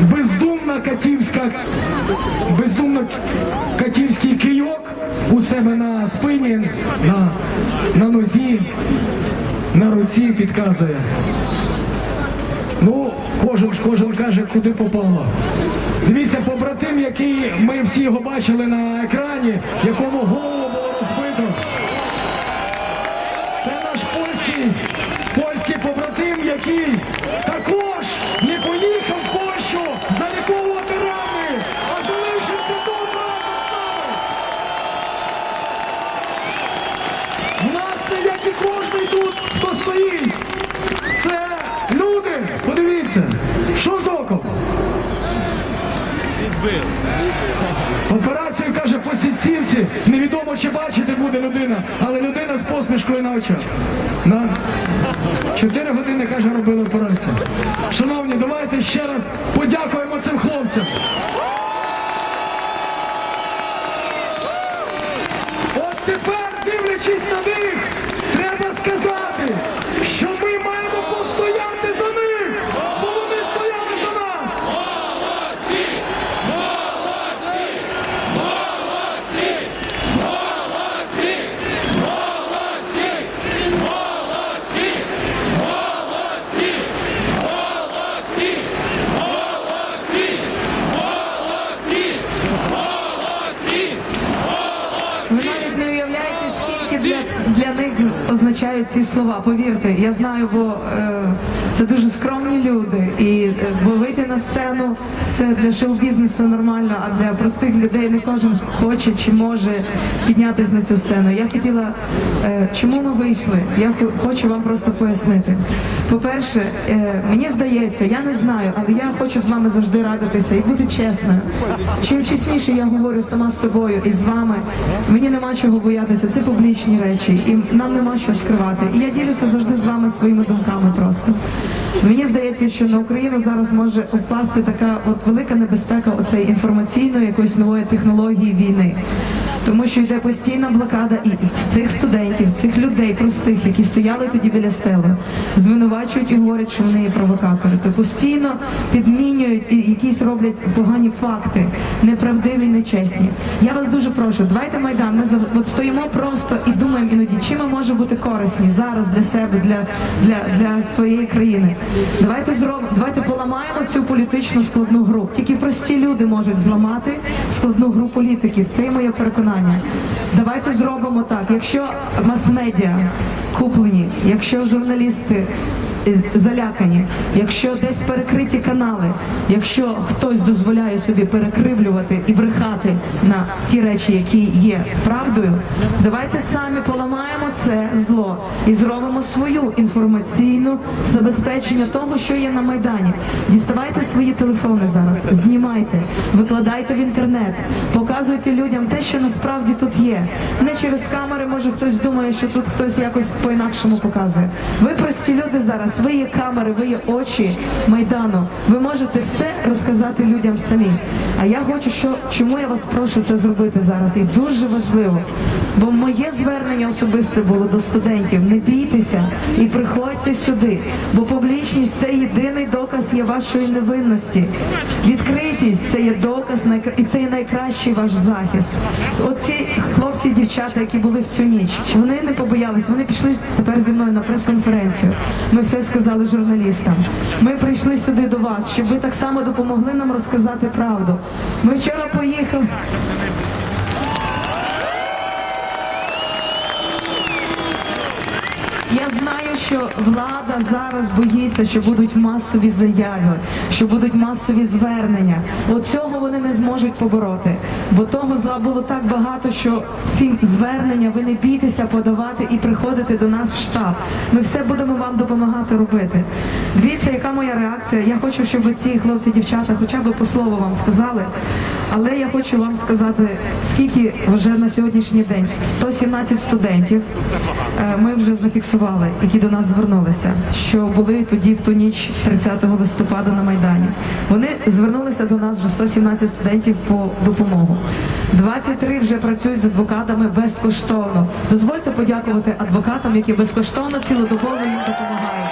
Бездумна катівська, бездумно катівський кийок у себе на спині, на, на нозі, на руці підказує. Ну, кожен, кожен каже, куди попало. Дивіться, побратим, який ми всі його бачили на екрані, якому голову сітцівці. Невідомо чи бачити буде людина, але людина з посмішкою на очах. На чотири години каже, робили операцію. Шановні, давайте ще раз подякуємо цим хлопцям. От тепер, дивлячись на них, треба сказати, що ми маємо постояти за них, бо вони стояли за нас. Ви навіть не уявляєте, скільки для, для них означають ці слова. Повірте, я знаю, бо е, це дуже скромні люди. І е, бо вийти на сцену це для шоу-бізнесу нормально, а для простих людей не кожен хоче чи може піднятися на цю сцену. Я хотіла, е, чому ми вийшли? Я хо- хочу вам просто пояснити. По-перше, е, мені здається, я не знаю, але я хочу з вами завжди радитися і бути чесною. Чим чесніше я говорю сама з собою і з вами, мені нема чого боятися. Це публічні речі, і нам нема що скривати. І я ділюся завжди з вами своїми думками просто. Мені здається, що на Україну зараз може впасти така от велика небезпека оцеї інформаційної якоїсь нової технології війни. Тому що йде постійна блокада і цих студентів, цих людей простих, які стояли тоді біля стели, звинувачують і говорять, що вони є провокатори. То постійно підмінюють і якісь роблять погані факти, неправдиві, нечесні. Я вас дуже прошу, давайте майдан. Ми от стоїмо просто і думаємо іноді, чим ми можемо бути корисні зараз для себе, для, для, для своєї країни. Давайте зробимо, давайте поламаємо цю політичну складну гру. Тільки прості люди можуть зламати складну гру політиків. Це і моє переконання. Давайте зробимо так. Якщо мас-медіа куплені, якщо журналісти залякані, якщо десь перекриті канали, якщо хтось дозволяє собі перекривлювати і брехати на ті речі, які є правдою, давайте самі поламаємо це зло і зробимо свою інформаційну забезпечення того, що є на майдані. Діставайте свої телефони зараз, знімайте, викладайте в інтернет, показуйте людям те, що насправді тут є. Не через камери, може хтось думає, що тут хтось якось по-інакшому показує. Ви прості люди зараз, є камери, ви є очі майдану. Ви можете все розказати людям самі. А я хочу, що чому я вас прошу це зробити зараз, і дуже важливо. Бо моє звернення особисте було до студентів. Не бійтеся і приходьте сюди, бо публічність це єдиний доказ є вашої невинності. Відкритість це є доказ і це є найкращий ваш захист. Оці хлопці дівчата, які були в цю ніч, вони не побоялись, вони пішли тепер зі мною на прес-конференцію. Ми все сказали журналістам. Ми прийшли сюди до вас, щоб ви так само допомогли нам розказати правду. Ми вчора поїхали. Що влада зараз боїться, що будуть масові заяви, що будуть масові звернення. Оцього вони не зможуть побороти, бо того зла було так багато, що ці звернення ви не бійтеся подавати і приходити до нас в штаб. Ми все будемо вам допомагати робити. Дивіться, яка моя реакція. Я хочу, щоб ці хлопці, дівчата, хоча б по слову вам сказали. Але я хочу вам сказати, скільки вже на сьогоднішній день 117 студентів. е, Ми вже зафіксували, які до нас звернулися, що були тоді в ту ніч 30 листопада на майдані. Вони звернулися до нас вже 117 студентів по допомогу. 23 вже працюють з адвокатами безкоштовно. Дозвольте подякувати адвокатам, які безкоштовно цілодобово їм допомагають.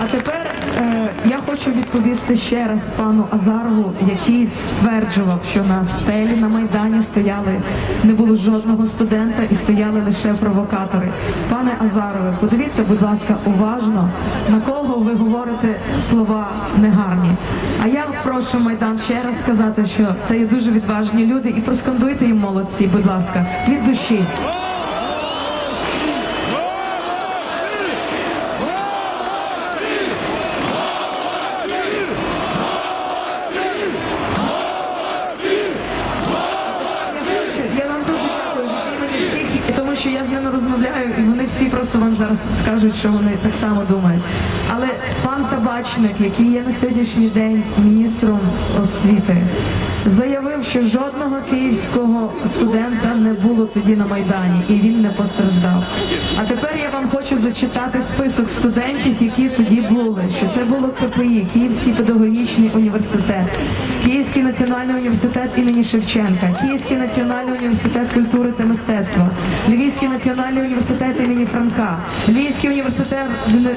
А тепер е, я хочу відповісти ще раз пану Азарову, який стверджував, що на стелі на майдані стояли не було жодного студента і стояли лише провокатори. Пане Азарове, подивіться, будь ласка, уважно на кого ви говорите слова негарні. А я прошу майдан ще раз сказати, що це є дуже відважні люди, і проскандуйте їм молодці, будь ласка, від душі. Я хочу- Я вам дуже дякую від імені всіх, і тому що я з ними розмовляю, і вони всі просто вам зараз скажуть, що вони так само думають. Але пан Табачник, який є на сьогоднішній день міністром освіти, заявив, що жодного київського студента не було тоді на майдані, і він не постраждав. А тепер я вам хочу зачитати список студентів, які тоді були. Що це було КПІ, Київський педагогічний університет, Київський національний університет імені Шевченка, Київський національний університет культури та мистецтва, Львівський національний університет імені Франка, Львівський університет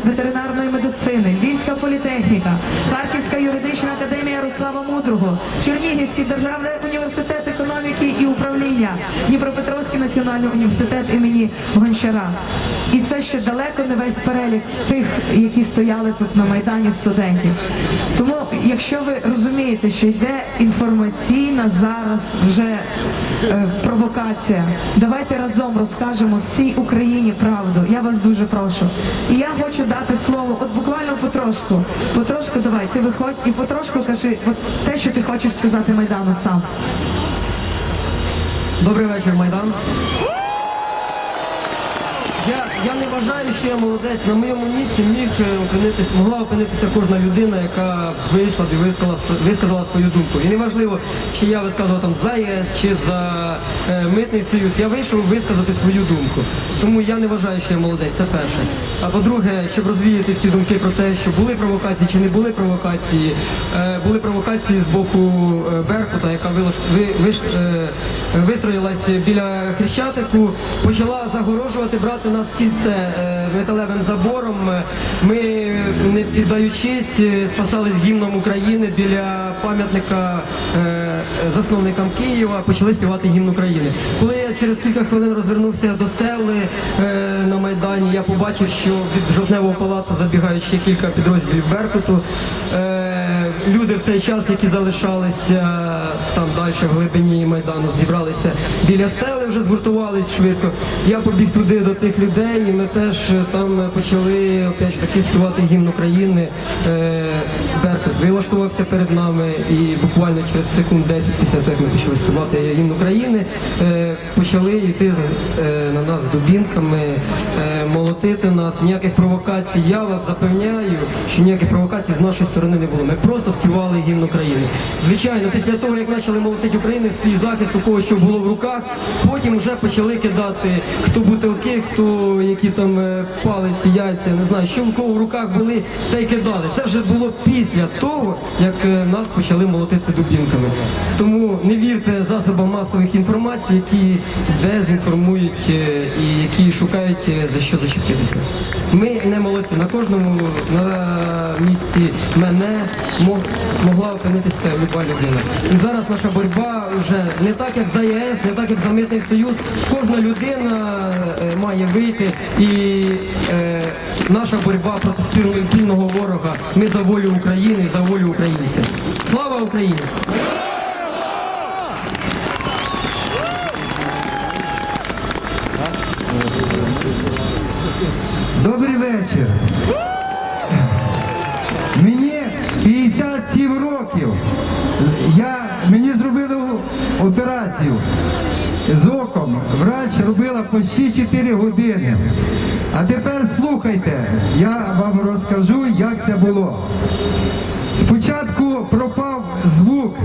ветеринарної медицини, Львівська політехніка, Харківська юридична академія Ярослава Мудрого, Чернігівський державний університет економіки і управління, Дніпропетровський національний університет імені Гончара. І це ще далеко не весь перелік тих, які стояли тут на майдані студентів. Тому, якщо ви розумієте, що йде інформаційна зараз вже е, провокація, давайте разом розкажемо всій Україні правду. Я вас дуже прошу. І я хочу дати слово, от буквально потрошку, потрошку давай, ти виходь і потрошку кажи от те, що ти хочеш сказати Майдану сам. Добрий вечір, Майдан. Я, не вважаю, що я молодець. На моєму місці міг е, опинитися, могла опинитися кожна людина, яка вийшла і висказала, свою думку. І неважливо, чи я висказував там за ЄС, чи за е, митний союз. Я вийшов висказати свою думку. Тому я не вважаю, що я молодець. Це перше. А по-друге, щоб розвіяти всі думки про те, що були провокації чи не були провокації, е, були провокації з боку е, Беркута, яка вилаш, ви, виш, е, вистроїлась біля Хрещатику, почала загорожувати брати нас кільце е, металевим забором. Ми, не піддаючись, е, спасались гімном України біля пам'ятника е, засновникам Києва, почали співати гімн України. Коли я через кілька хвилин розвернувся до стели е, на Майдані, я побачив, що від жовтневого палацу забігають ще кілька підрозділів Беркуту. Е, люди в цей час, які залишалися там далі в глибині Майдану, зібралися біля стели, вже згуртувались швидко. Я побіг туди до тих людей, і ми теж е, там почали опять таки співати гімн України. Е, Беркут вилаштувався перед нами, і буквально через секунд 10 після того, як ми почали співати гімн України, е, почали йти е, на нас дубінками, е, молотити нас. Ніяких провокацій. Я вас запевняю, що ніяких провокацій з нашої сторони не було. Ми просто співали гімн України. Звичайно, після того, як почали молотити Україну, свій захист у кого що було в руках, потім вже почали кидати хто бутилки, хто які там е, палиці, яйця, не знаю, що в кого в руках були, та й кидали. Це вже було після того, як е, нас почали молотити дубінками. Тому не вірте засобам масових інформацій, які дезінформують е, і які шукають за що зачепитися. Ми не молодці. На кожному на місці мене мог, могла опинитися люба людина. І зараз наша боротьба вже не так, як за ЄС, не так, як за митний союз. Кожна людина е, має вийти і е, наша боротьба проти спільного ворога. Ми за волю України, за волю українців. Слава Україні! Добрий вечір. Мені 57 років. Я, мені зробили операцію з оком. Врач робила по 6-4 години. А тепер слухайте, я вам розкажу, як це було. Спочатку пропав звук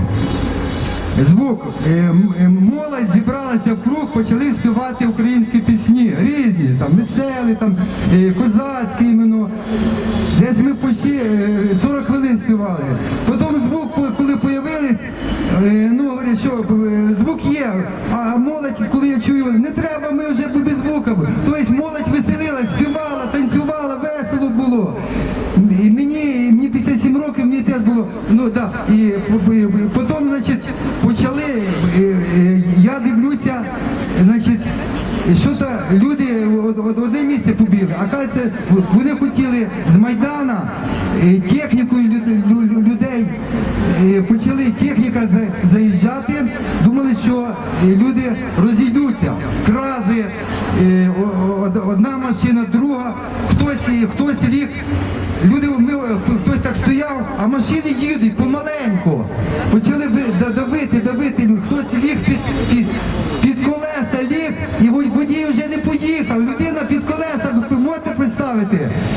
звук. Ем, ем, молодь зібралася в круг, почали співати українські пісні. Різні, там, веселі, там, е, козацькі іменно. Десь ми почти 40 е, хвилин співали. Потім звук, коли з'явились, е, ну говорять, що звук є, а молодь, коли я чую, не треба, ми вже без звука. Тобто молодь веселилась, співала, танцювала, весело було. І мені, мені 57 років, мені теж було, ну так, да, і потім, значить. Що то люди од- одне місце побігли, а кажеться, вони хотіли з Майдана е, технікою люд- лю- лю- людей, е, почали техніка заїжджати, думали, що е, люди розійдуться, крази, одна машина, друга, хтось, хтось ліг Люди, ми, хтось так стояв, а машини їдуть помаленьку. Почали давити, давити. Хтось ліг під, під,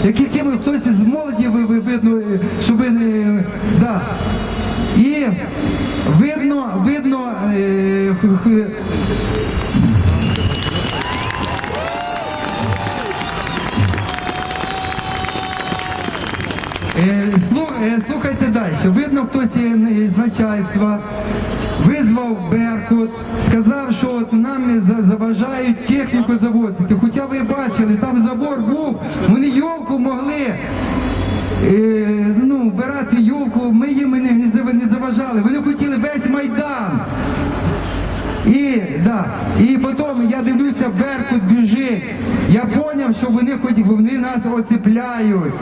Які ці хтось з молоді ви, ви, видно, е, щоб не. Да. І видно, видно, е, Е, е, Слухайте далі. Видно, хтось е, з начальства визвав Беркут, сказав, що нам заважають техніку завозити. Хоча ви бачили, там йолку могли. е, ну, вбирати йолку, ми їм не заважали. Вони хотіли весь майдан. І, да, і потім я дивлюся, Беркут біжить. Я зрозумів, що вони хоч вони нас оцепляють.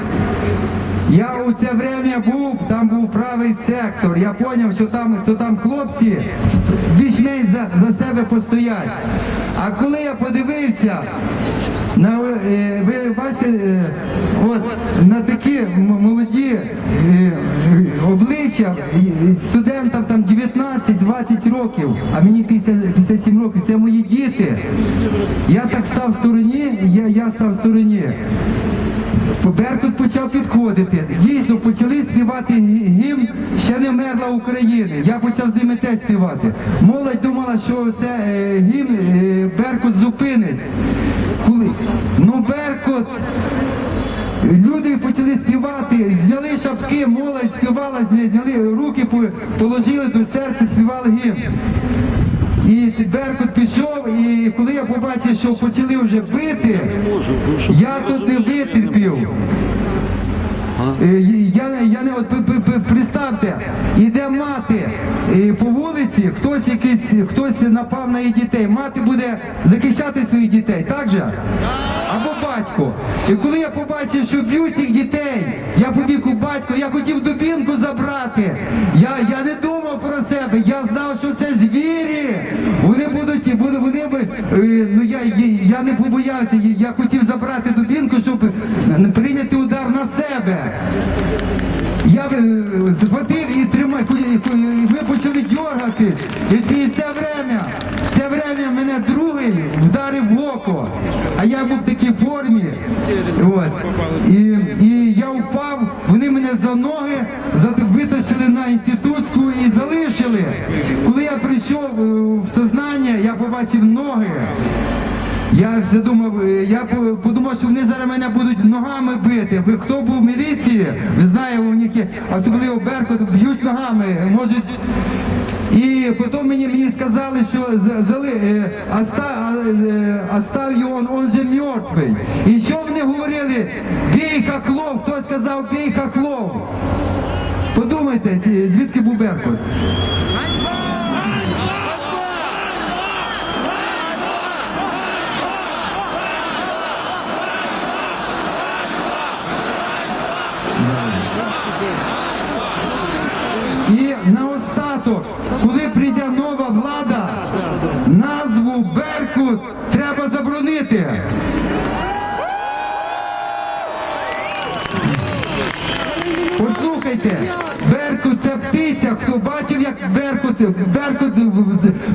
Я у це время був, там був правий сектор. Я зрозумів, що там, що там хлопці більш-менш за, за себе постоять. А коли я подивився, на, е, ви бачите, е, от, на такі молоді е, обличчя студентам там 19-20 років, а мені 57 років, це мої діти. Я так став в стороні, я, я став в стороні. Беркут почав підходити. Дійсно, почали співати гімн ще не вмерла України. Я почав з ними теж співати. Молодь думала, що це е, гімн е, Беркут зупинить. Коли? Ну Беркут. Люди почали співати, зняли шапки, молодь співала, зняли руки, положили до серця, співали гімн. І Беркут пішов, і коли я побачив, що почали вже бити, я тут не витерпів. Е, Я, не- я не от представте, іде мати е, по вулиці, хтось якийсь, хтось напав на її дітей. Мати буде захищати своїх дітей, так же? Або батько. І коли я побачив, що б'ють цих дітей, я побіг у батько, я хотів дубінку забрати. Я, я не думав про себе, я знав, що це звірі. Вони будуть, вони, вони е, ну я, я, не побоявся, я, хотів забрати дубінку, щоб прийняти удар на себе. Я е, схватив і тримав, і ви почали дергати. І ці- це время, це время мене другий вдарив в око, а я був в такій формі. От. І, і я впав, вони мене за ноги витащили на інститутську і залишили. Коли я прийшов е, в сознання, я побачив ноги. Я все думав, е, я по- подумав, що вони зараз мене будуть ногами бити. Хто був в міліції, ви знаєте, у них є, особливо Беркут, б'ють ногами, можуть. І потім мені, мені сказали, що за- зали, е, оста, е, остав його, он, он же мертвий. І що вони говорили? Бій хохлов, хто сказав бій хохлов? Подумайте, звідки був Беркут? І наостаток, коли прийде нова влада, назву Беркут треба заборонити. Послухайте, Беркут це птиця. Хто бачив, як Беркут, Беркут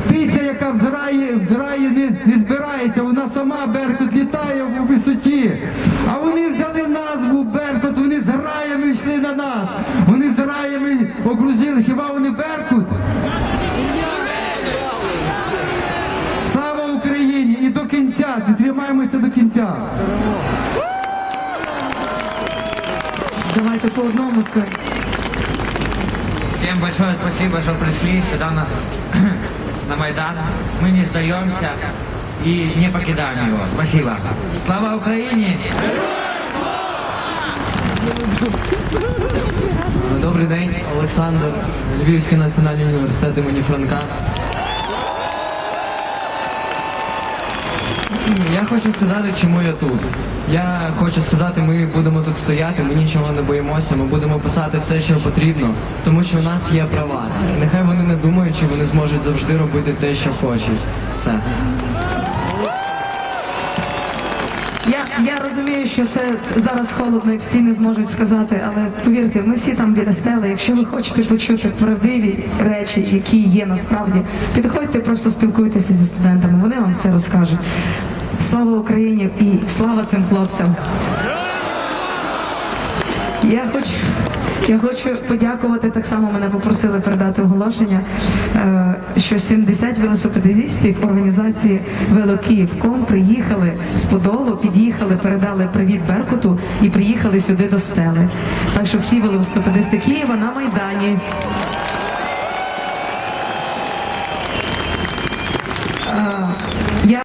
птиця, яка в зраї, в зраї не, не збирається, вона сама Беркут літає в висоті. Тримаємося до кінця! Давайте по одному скажемо. Всем большое спасибо, что пришли сюда нас на Майдан. Мы не сдаемся и не покидаем его. Спасибо. Слава Украине! Добрий добрий день, Олександр, Львівський національний університет імені Франка. Я хочу сказати, чому я тут. Я хочу сказати, ми будемо тут стояти, ми нічого не боїмося, ми будемо писати все, що потрібно, тому що у нас є права. Нехай вони не думають, чи вони зможуть завжди робити те, що хочуть. Все. Розумію, що це зараз холодно і всі не зможуть сказати, але повірте, ми всі там біля стели. Якщо ви хочете почути правдиві речі, які є насправді, підходьте, просто спілкуйтеся зі студентами, вони вам все розкажуть. Слава Україні і слава цим хлопцям. Я хочу, я хочу подякувати так само. Мене попросили передати оголошення, е, що 70 велосипедистів організації Велокиївком приїхали з Подолу, під'їхали, передали привіт Беркуту і приїхали сюди до стели. Так що всі велосипедисти Києва на майдані.